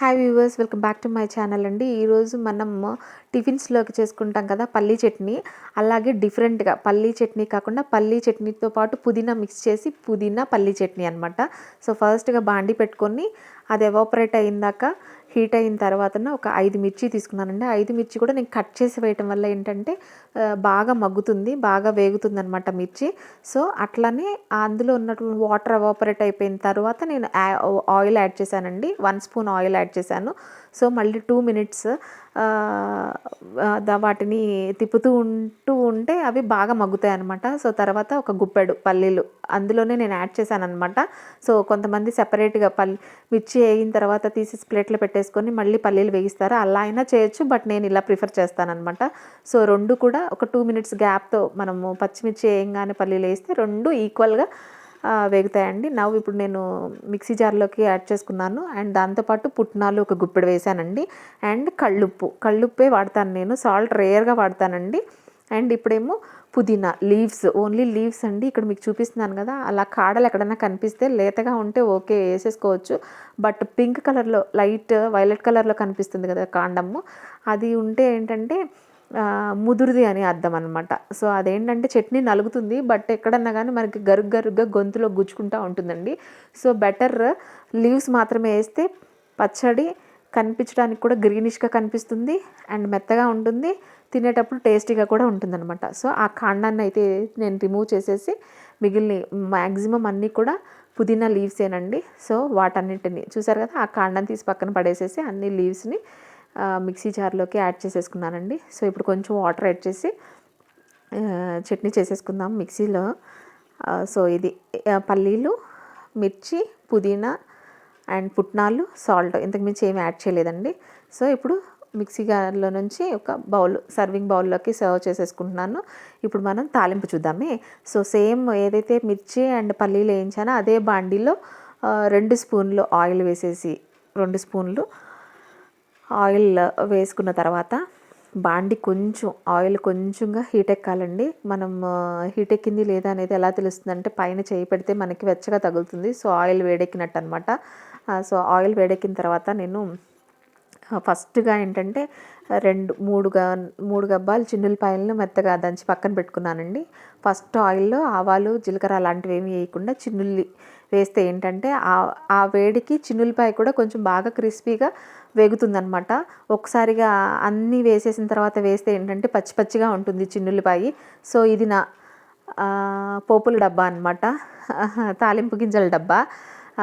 Hi viewers welcome back to my channel అండి. ఈరోజు మనం టిఫిన్స్లోకి చేసుకుంటాం కదా పల్లీ చట్నీ. అలాగే డిఫరెంట్గా పల్లీ చట్నీ కాకుండా పల్లీ చట్నీతో పాటు పుదీనా మిక్స్ చేసి పుదీనా పల్లీ చట్నీ అనమాట సో ఫస్ట్గా బాండి పెట్టుకొని అది ఎవాపరేట్ అయిందాక హీట్ అయిన తర్వాత ఒక ఐదు మిర్చి తీసుకున్నానండి. ఐదు మిర్చి కూడా నేను కట్ చేసి వేయటం వల్ల ఏంటంటే బాగా మగ్గుతుంది బాగా వేగుతుంది అనమాట మిర్చి. సో అట్లనే అందులో ఉన్నటువంటి వాటర్ ఎవాపరేట్ అయిపోయిన తర్వాత నేను ఆయిల్ యాడ్ చేశానండి. వన్ స్పూన్ ఆయిల్ యాడ్ చేశాను. సో మళ్ళీ టూ మినిట్స్ వాటిని తిప్పుతూ ఉంటూ ఉంటే అవి బాగా మగ్గుతాయి అనమాట సో తర్వాత ఒక గుప్పెడు పల్లీలు అందులోనే నేను యాడ్ చేశాను అనమాట సో కొంతమంది సెపరేట్గా పల్లి మిర్చి వేగిన తర్వాత తీసి ప్లేట్లో పెట్టేసుకొని మళ్ళీ పల్లీలు వేయిస్తారు? అలా అయినా చేయొచ్చు బట్ నేను ఇలా ప్రిఫర్ చేస్తానమాట సో రెండు కూడా ఒక టూ మినిట్స్ గ్యాప్తో మనము పచ్చిమిర్చి వేయంగానే పల్లీలు వేస్తే రెండు ఈక్వల్గా వేగుతాయండి. నవ్వు ఇప్పుడు నేను మిక్సీ జార్లోకి యాడ్ చేసుకున్నాను. అండ్ దాంతోపాటు పుట్నాలు ఒక గుప్పెడు వేసానండి. అండ్ కళ్ళుప్పు. కళ్ళుప్పే వాడతాను నేను. సాల్ట్ రేయర్గా వాడతానండి. అండ్ ఇప్పుడేమో పుదీనా. లీవ్స్. ఓన్లీ లీవ్స్ అండి. ఇక్కడ మీకు చూపిస్తున్నాను కదా. అలా కాడలు ఎక్కడైనా కనిపిస్తే లేతగా ఉంటే ఓకే వేసేసుకోవచ్చు. బట్ పింక్ కలర్లో లైట్ వైలెట్ కలర్లో కనిపిస్తుంది కదా కాండము. అది ఉంటే ఏంటంటే ముదురుది అని అర్థం అనమాట సో అదేంటంటే చట్నీ నలుగుతుంది బట్ ఎక్కడన్నా కానీ మనకి గరుగ్ గరుగ్గా గొంతులో గుచ్చుకుంటూ ఉంటుందండి. సో బెటర్ లీవ్స్ మాత్రమే వేస్తే పచ్చడి కనిపించడానికి కూడా గ్రీనిష్గా కనిపిస్తుంది అండ్ మెత్తగా ఉంటుంది. తినేటప్పుడు టేస్టీగా కూడా ఉంటుందన్నమాట. సో ఆ కాండాన్ని అయితే నేను రిమూవ్ చేసేసి మిగిలిన మ్యాక్సిమం అన్నీ కూడా పుదీనా లీవ్సేనండి. సో వాటన్నిటిని చూసారు కదా ఆ కాండాన్ని తీసి పక్కన పడేసేసి అన్ని లీవ్స్ని మిక్సీ జార్లోకి యాడ్ చేసేసుకున్నానండి. సో ఇప్పుడు కొంచెం వాటర్ యాడ్ చేసి చట్నీ చేసేసుకుందాం మిక్సీలో. సో ఇది పల్లీలు మిర్చి పుదీనా అండ్ పుట్నాలు సాల్ట్ ఇంతకు మించి ఏమి యాడ్ చేయలేదండి. సో ఇప్పుడు మిక్సీ గార్లో నుంచి ఒక బౌల్ సర్వింగ్ బౌల్లోకి సర్వ్ చేసేసుకుంటున్నాను. ఇప్పుడు మనం తాలింపు చూద్దామే. సో సేమ్ ఏదైతే మిర్చి అండ్ పల్లీలు వేయించానో అదే బాండీలో రెండు స్పూన్లు ఆయిల్ వేసేసి రెండు స్పూన్లు ఆయిల్ వేసుకున్న తర్వాత బాండి కొంచెం ఆయిల్ కొంచెంగా హీట్ ఎక్కాలండి. మనం హీట్ ఎక్కింది లేదా అనేది ఎలా తెలుస్తుంది అంటే పైన చేయి పెడితే మనకి వెచ్చగా తగులుతుంది. సో ఆయిల్ వేడెక్కినట్టు అనమాట సో ఆయిల్ వేడెక్కిన తర్వాత నేను ఫస్ట్గా ఏంటంటే రెండు మూడుగా మూడు గబ్బాలు చిన్నులపాయలను మెత్తగా దంచి పక్కన పెట్టుకున్నానండి. ఫస్ట్ ఆయిల్లో ఆవాలు జీలకర్ర అలాంటివి ఏమి వేయకుండా చిన్నుల్లి వేస్తే ఏంటంటే ఆ ఆ వేడికి చిన్నులపాయ కూడా కొంచెం బాగా క్రిస్పీగా వేగుతుందనమాట ఒకసారిగా అన్నీ వేసేసిన తర్వాత వేస్తే ఏంటంటే పచ్చి పచ్చిగా ఉంటుంది చిన్నులపాయి. సో ఇది నా పోపుల డబ్బా అనమాట తాలింపు గింజల డబ్బా.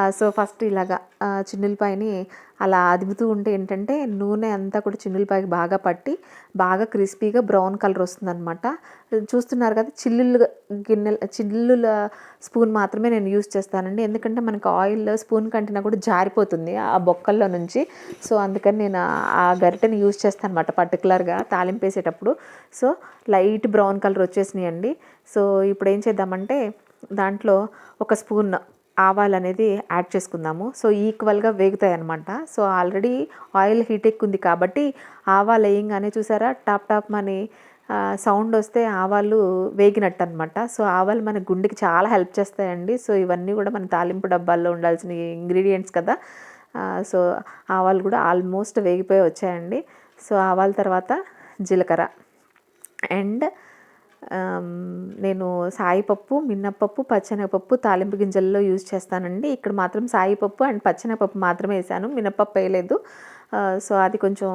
సో ఫస్ట్ ఇలాగా చిన్నులపాయని అలా అదుపుతూ ఉంటే ఏంటంటే నూనె అంతా కూడా చిన్నులపాయకి బాగా పట్టి బాగా క్రిస్పీగా బ్రౌన్ కలర్ వస్తుందన్నమాట. చూస్తున్నారు కదా చిల్లులు గిన్నెల చిల్లుల స్పూన్ మాత్రమే నేను యూస్ చేస్తానండి. ఎందుకంటే మనకు ఆయిల్ స్పూన్ కంటినా కూడా జారిపోతుంది ఆ బొక్కల్లో నుంచి. సో అందుకని నేను ఆ- గరిటెని యూస్ చేస్తాను అనమాట పర్టికులర్గా తాలింపు వేసేటప్పుడు. సో లైట్ బ్రౌన్ కలర్ వచ్చేసినాయండి. సో ఇప్పుడు ఏం చేద్దామంటే దాంట్లో ఒక స్పూన్ ఆవాలు అనేది యాడ్ చేసుకుందాము. సో ఈక్వల్గా వేగుతాయి అనమాట సో ఆల్రెడీ ఆయిల్ హీట్ ఎక్కుంది కాబట్టి ఆవాలు వేయంగానే చూసారా? టాప్ టాప్ అని సౌండ్ వస్తే ఆవాలు వేగినట్టు అనమాట సో ఆవాలు మన గుండెకి చాలా హెల్ప్ చేస్తాయండి. సో ఇవన్నీ కూడా మన తాలింపు డబ్బాల్లో ఉండాల్సిన ఇంగ్రీడియంట్స్ కదా. సో ఆవాలు కూడా ఆల్మోస్ట్ వేగిపోయి వచ్చాయండి. సో ఆవాల తర్వాత జీలకర్ర. అండ్ నేను సాయిపప్పు మినప్పప్పు పచ్చనపప్పు తాలింపు గింజల్లో యూజ్ చేస్తానండి. ఇక్కడ మాత్రం సాయిపప్పు అండ్ పచ్చనపప్పు మాత్రమే వేసాను. మినప్పప్పు వేయలేదు. సో అది కొంచెం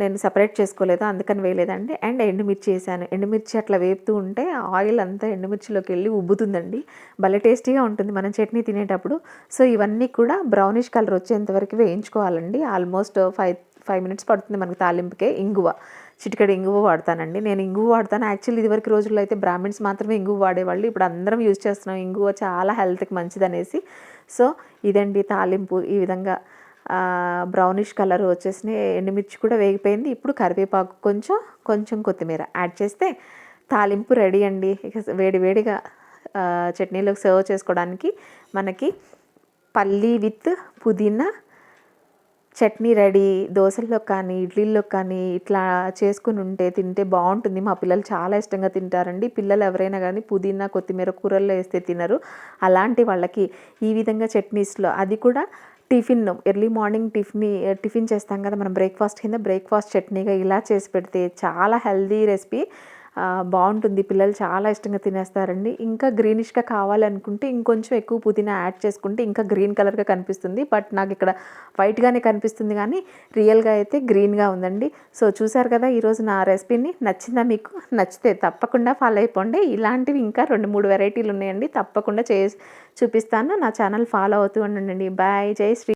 నేను సపరేట్ చేసుకోలేదు. అందుకని వేయలేదండి. అండ్ ఎండుమిర్చి వేసాను. ఎండుమిర్చి అట్లా వేపుతూ ఉంటే ఆయిల్ అంతా ఎండుమిర్చిలోకి వెళ్ళి ఉబ్బుతుందండి. భలే టేస్టీగా ఉంటుంది మనం చట్నీ తినేటప్పుడు. సో ఇవన్నీ కూడా బ్రౌనిష్ కలర్ వచ్చేంత వరకు వేయించుకోవాలండి. ఆల్మోస్ట్ ఫైవ్ ఫైవ్ మినిట్స్ పడుతుంది మనకి తాలింపుకే ఇంగువ. చిటికెడు ఇంగువ వాడతానండి. నేను ఇంగువ వాడతాను. యాక్చువల్లీ ఇదివరకు రోజుల్లో అయితే బ్రాహ్మిన్స్ మాత్రమే ఇంగువ వాడేవాళ్ళు. ఇప్పుడు అందరం యూజ్ చేస్తున్నాం ఇంగువ. చాలా హెల్త్కి మంచిదనేసి. సో ఇదండి తాలింపు. ఈ విధంగా బ్రౌనిష్ కలర్ వచ్చేసిన ఎండుమిర్చి కూడా వేగిపోయింది. ఇప్పుడు కరివేపాకు కొంచెం కొంచెం కొత్తిమీర యాడ్ చేస్తే తాలింపు రెడీ అండి. ఇక వేడి వేడిగా చట్నీలోకి సర్వ్ చేసుకోవడానికి మనకి పల్లీ విత్ పుదీనా చట్నీ రెడీ దోశల్లో కానీ ఇడ్లీల్లో కానీ ఇట్లా చేసుకుని ఉంటే తింటే బాగుంటుంది. మా పిల్లలు చాలా ఇష్టంగా తింటారండి. పిల్లలు ఎవరైనా కానీ పుదీనా కొత్తిమీర కూరల్లో వేస్తే తినరు. అలాంటి వాళ్ళకి ఈ విధంగా చట్నీస్లో అది కూడా tiffin early morning tiffin tiffin చేస్తాం కదా మనం బ్రేక్ఫాస్ట్ కింద బ్రేక్ఫాస్ట్ చట్నీగా ఇలా చేసి పెడితే చాలా హెల్దీ రెసిపీ. బాగుంటుంది. పిల్లలు చాలా ఇష్టంగా తినేస్తారండి. ఇంకా గ్రీనిష్గా కావాలనుకుంటే ఇంకొంచెం ఎక్కువ పుదీనా యాడ్ చేసుకుంటే ఇంకా గ్రీన్ కలర్గా కనిపిస్తుంది. బట్ నాకు ఇక్కడ వైట్గానే కనిపిస్తుంది కానీ రియల్గా అయితే గ్రీన్గా ఉందండి. సో చూసారు కదా ఈరోజు నా రెసిపీని నచ్చిందా మీకు? నచ్చితే తప్పకుండా ఫాలో అయిపోండి. ఇలాంటివి ఇంకా రెండు మూడు వెరైటీలు ఉన్నాయండి. తప్పకుండా చే చూపిస్తాను. నా ఛానల్ ఫాలో అవుతూ ఉండండి. బాయ్. జై శ్రీ